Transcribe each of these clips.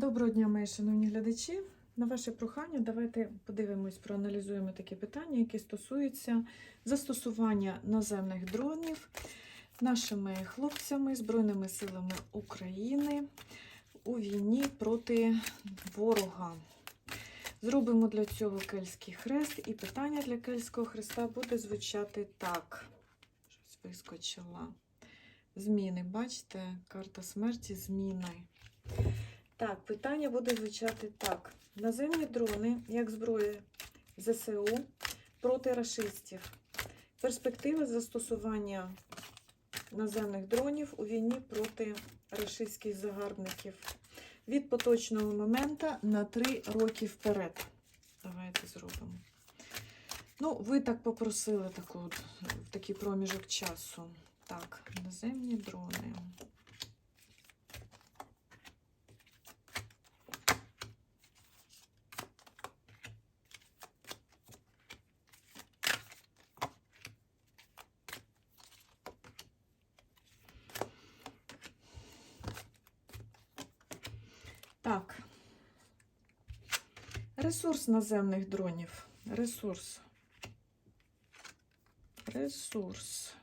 Доброго дня, мої шановні глядачі. На ваше прохання, давайте подивимось, проаналізуємо такі питання, які стосуються застосування наземних дронів нашими хлопцями Збройними силами України у війні проти ворога. Зробимо для цього кельтський хрест, і питання для кельтського хреста буде звучати так. Щось вискочила. Зміни, бачите, карта смерті зміни. Так, питання буде звучати так. Наземні дрони, як зброя ЗСУ проти рашистів. Перспективи застосування наземних дронів у війні проти рашистських загарбників. Від поточного моменту на 3 роки вперед. Давайте зробимо. Ну, ви так попросили таку, такий проміжок часу. Так, наземні дрони. Так. Ресурс наземних дронів. Ресурс. Ресурс.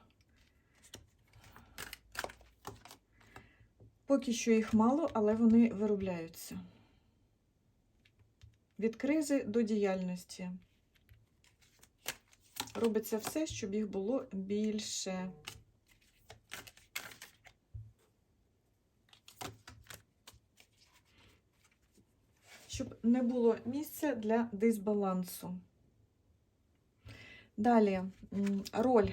Поки що їх мало, але вони виробляються. Від кризи до діяльності. Робиться все, щоб їх було більше. Щоб не було місця для дисбалансу. Далі роль,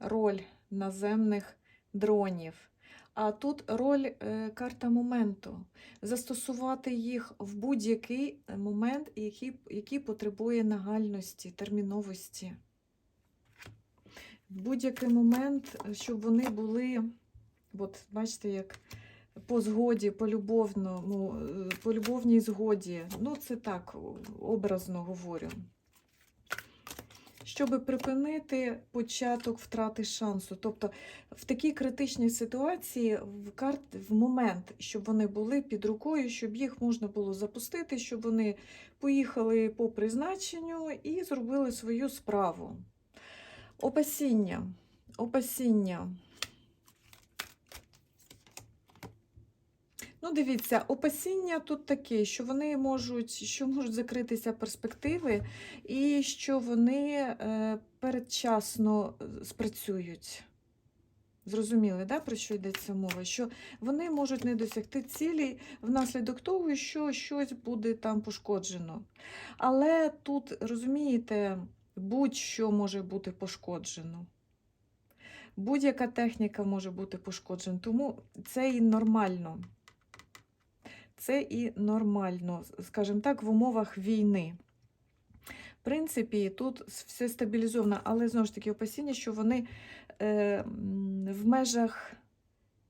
роль наземних дронів. А тут роль е, карта моменту. Застосувати їх в будь-який момент, який, який потребує нагальності, терміновості. В будь-який момент, щоб вони були, от бачите, як по згоді, по любовному, е, по любовній згоді. Ну, це так, образно говорю. Щоб припинити початок втрати шансу. Тобто в такій критичній ситуації в карт в момент, щоб вони були під рукою, щоб їх можна було запустити, щоб вони поїхали по призначенню і зробили свою справу. Опасіння. Опасіння. Ну, дивіться, опасіння тут таке, що вони можуть, що можуть закритися перспективи, і що вони е, передчасно е, спрацюють. Зрозуміли, да, про що йдеться мова? Що вони можуть не досягти цілі внаслідок того, що щось буде там пошкоджено. Але тут, розумієте, будь-що може бути пошкоджено. Будь-яка техніка може бути пошкоджена, тому це і нормально. Це і нормально, скажімо так, в умовах війни. В принципі, тут все стабілізовано, але знову ж таки опасіння, що вони е, в межах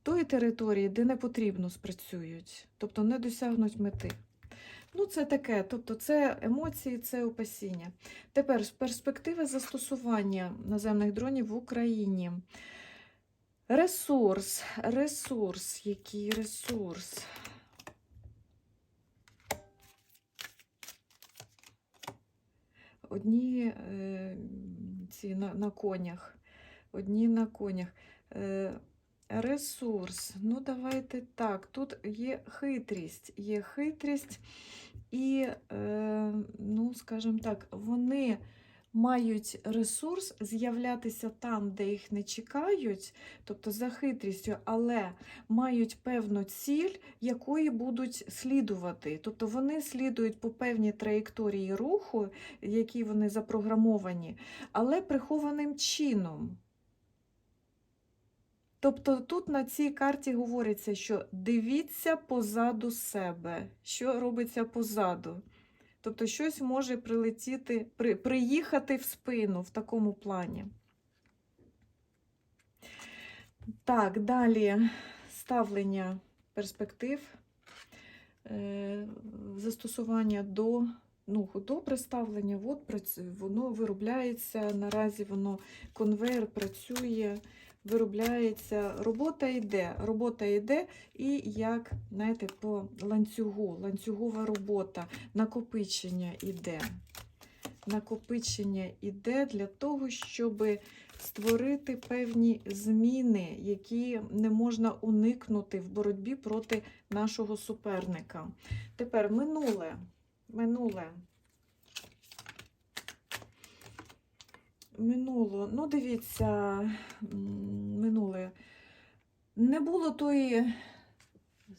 тої території, де не потрібно, спрацюють, тобто не досягнуть мети. Ну, це таке, тобто це емоції, це опасіння. Тепер з перспективи застосування наземних дронів в Україні. Ресурс, ресурс, який ресурс? Одні е, ці на, на конях, одні на конях. Е, ресурс. Ну, давайте так. Тут є хитрість, є хитрість, і, е, ну, скажімо так, вони мають ресурс з'являтися там, де їх не чекають, тобто за хитрістю, але мають певну ціль, якої будуть слідувати. Тобто вони слідують по певній траєкторії руху, які вони запрограмовані, але прихованим чином. Тобто тут на цій карті говориться, що дивіться позаду себе, що робиться позаду. Тобто щось може прилетіти, при, приїхати в спину в такому плані. Так, далі ставлення перспектив, е, застосування до, ну, добре ставлення, от, воно виробляється, наразі воно конвейер працює, виробляється, робота йде, робота йде, і як, знаєте, по ланцюгу, ланцюгова робота, накопичення йде. Накопичення йде для того, щоб створити певні зміни, які не можна уникнути в боротьбі проти нашого суперника. Тепер минуле. Минуле. Минуло, ну дивіться, минуле. Не було тої,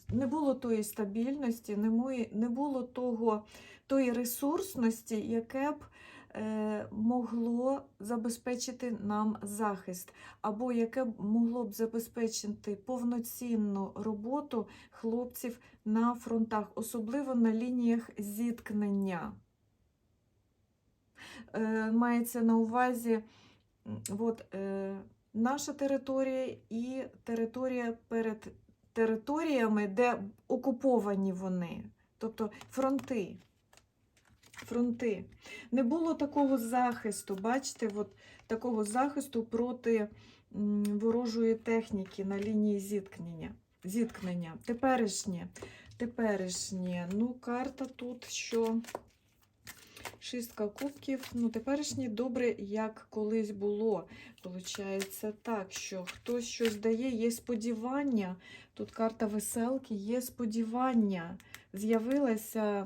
не було тої стабільності, не, було того, тої ресурсності, яке б е, могло забезпечити нам захист, або яке б могло б забезпечити повноцінну роботу хлопців на фронтах, особливо на лініях зіткнення. Е, мається на увазі от, е, наша територія і територія перед територіями, де окуповані вони, тобто фронти. Фронти. Не було такого захисту, бачите, от, такого захисту проти ворожої техніки на лінії зіткнення. зіткнення. Теперішнє, теперішнє. Ну, карта тут, що Шістка кубків. Ну, теперішнє добре, як колись було. Получається так, що хтось щось дає, є сподівання. Тут карта веселки, є сподівання. З'явилося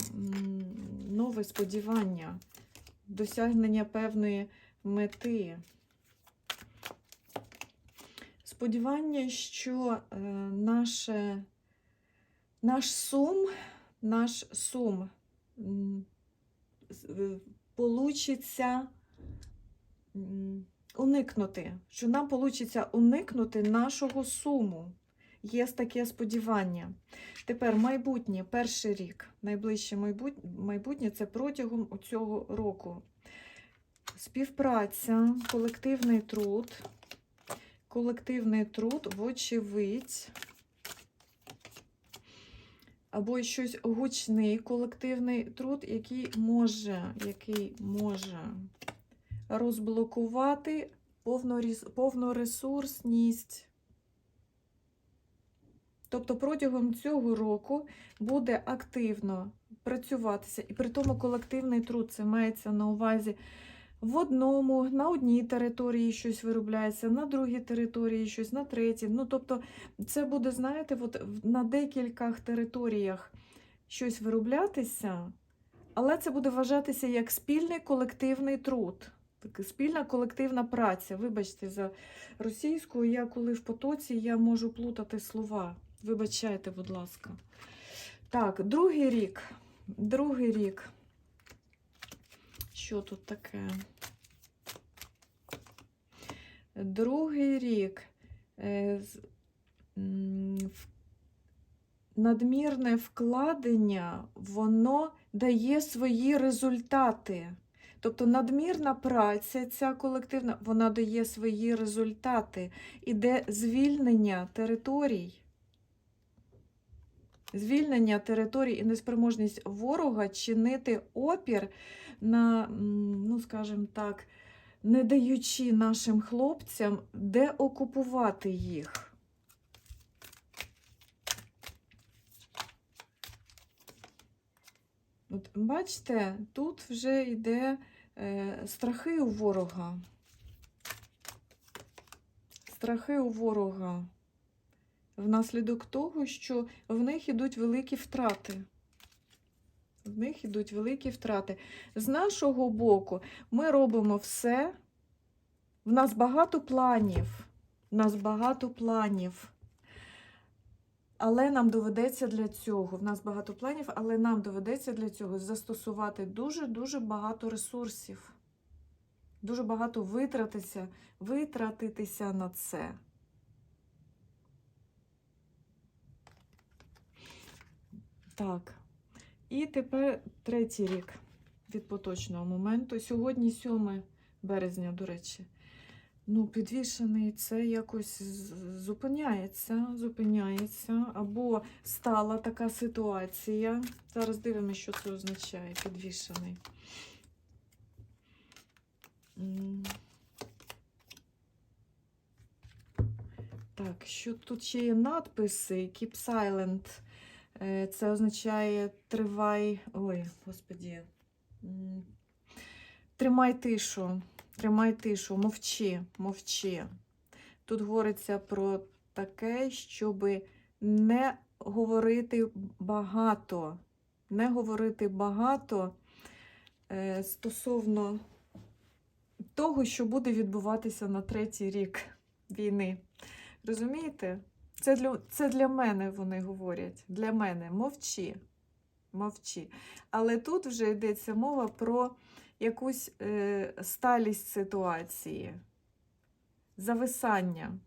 нове сподівання, досягнення певної мети. Сподівання, що е, наше, наш сум, наш сум. Е, получиться уникнути, що нам получиться уникнути нашого суму. Є таке сподівання. Тепер майбутнє, перший рік, найближче майбут- майбутнє це протягом цього року. Співпраця, колективний труд, колективний труд, вочевидь, або щось гучний колективний труд, який може, який може розблокувати повноресурсність. Тобто протягом цього року буде активно працюватися, і при тому колективний труд це мається на увазі в одному, на одній території щось виробляється, на другій території щось, на третій. Ну, тобто, це буде, знаєте, от на декількох територіях щось вироблятися, але це буде вважатися як спільний колективний труд. Така спільна колективна праця. Вибачте, за російською, я коли в потоці, я можу плутати слова. Вибачайте, будь ласка. Так, другий рік. Другий рік. Що тут таке? Другий рік. Е, Надмірне вкладення, воно дає свої результати. Тобто надмірна праця, ця колективна, вона дає свої результати. Іде звільнення територій. Звільнення територій і неспроможність ворога чинити опір на, ну скажімо так, не даючи нашим хлопцям де окупувати їх. От, бачите, тут вже йде е, страхи у ворога. Страхи у ворога. Внаслідок того, що в них ідуть великі втрати. В них ідуть великі втрати. З нашого боку ми робимо все. В нас багато планів. В нас багато планів. Але нам доведеться для цього. В нас багато планів, але нам доведеться для цього застосувати дуже-дуже багато ресурсів. Дуже багато витратитися, витратитися на це. Так. І тепер третій рік від поточного моменту. Сьогодні 7 березня, до речі. Ну, підвішений це якось зупиняється, зупиняється, або стала така ситуація. Зараз дивимося, що це означає, підвішений. Так, що тут ще є надписи? Keep silent. Е, Це означає тривай. Ой, господі. Тримай тишу, тримай тишу, мовчи, мовчи. Тут говориться про таке, щоб не говорити багато, не говорити багато е, стосовно того, що буде відбуватися на третій рік війни. Розумієте? Це для, це для мене вони говорять. Для мене мовчи. Мовчи. Але тут вже йдеться мова про якусь е, сталість ситуації, зависання.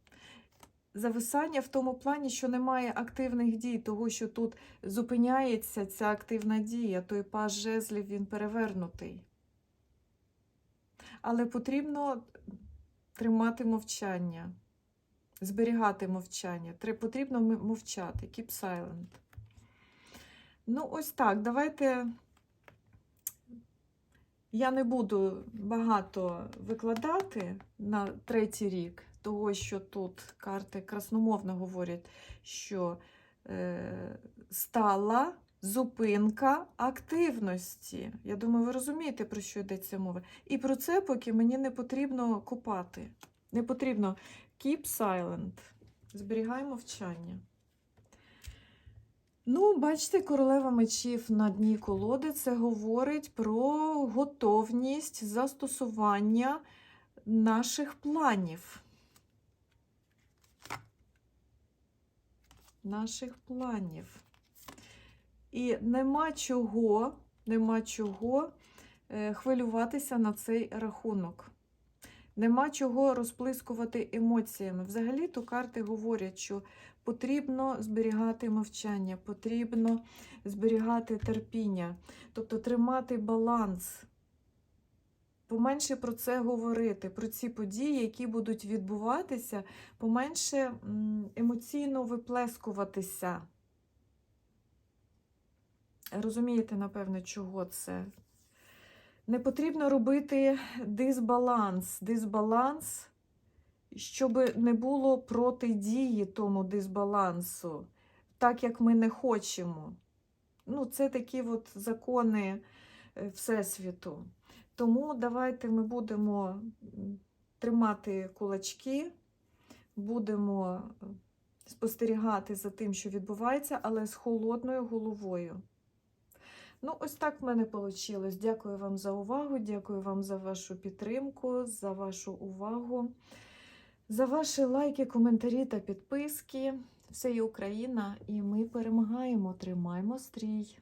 Зависання в тому плані, що немає активних дій, того, що тут зупиняється ця активна дія, той паж жезлів він перевернутий. Але потрібно тримати мовчання, зберігати мовчання. Потрібно мовчати. Keep silent. Ну, ось так. Давайте. Я не буду багато викладати на третій рік, того, що тут карти красномовно говорять, що е, стала зупинка активності. Я думаю, ви розумієте, про що йдеться мова. І про це поки мені не потрібно купати. Не потрібно keep silent. Зберігай мовчання. Ну, бачите, королева мечів на дні колоди це говорить про готовність застосування наших планів. Наших планів. І нема чого, нема чого е, хвилюватися на цей рахунок. Нема чого розплискувати емоціями. Взагалі, то карти говорять, що потрібно зберігати мовчання, потрібно зберігати терпіння, тобто тримати баланс. Поменше про це говорити, про ці події, які будуть відбуватися, поменше емоційно виплескуватися. Розумієте, напевне, чого це? Не потрібно робити дисбаланс. Дисбаланс, щоб не було протидії тому дисбалансу, так як ми не хочемо. Ну, це такі от закони е, Всесвіту. Тому давайте ми будемо тримати кулачки, будемо е, спостерігати за тим, що відбувається, але з холодною головою. Ну, ось так в мене вийшло. Дякую вам за увагу, дякую вам за вашу підтримку, за вашу увагу, за ваші лайки, коментарі та підписки. Все є Україна, і ми перемагаємо. Тримаймо стрій!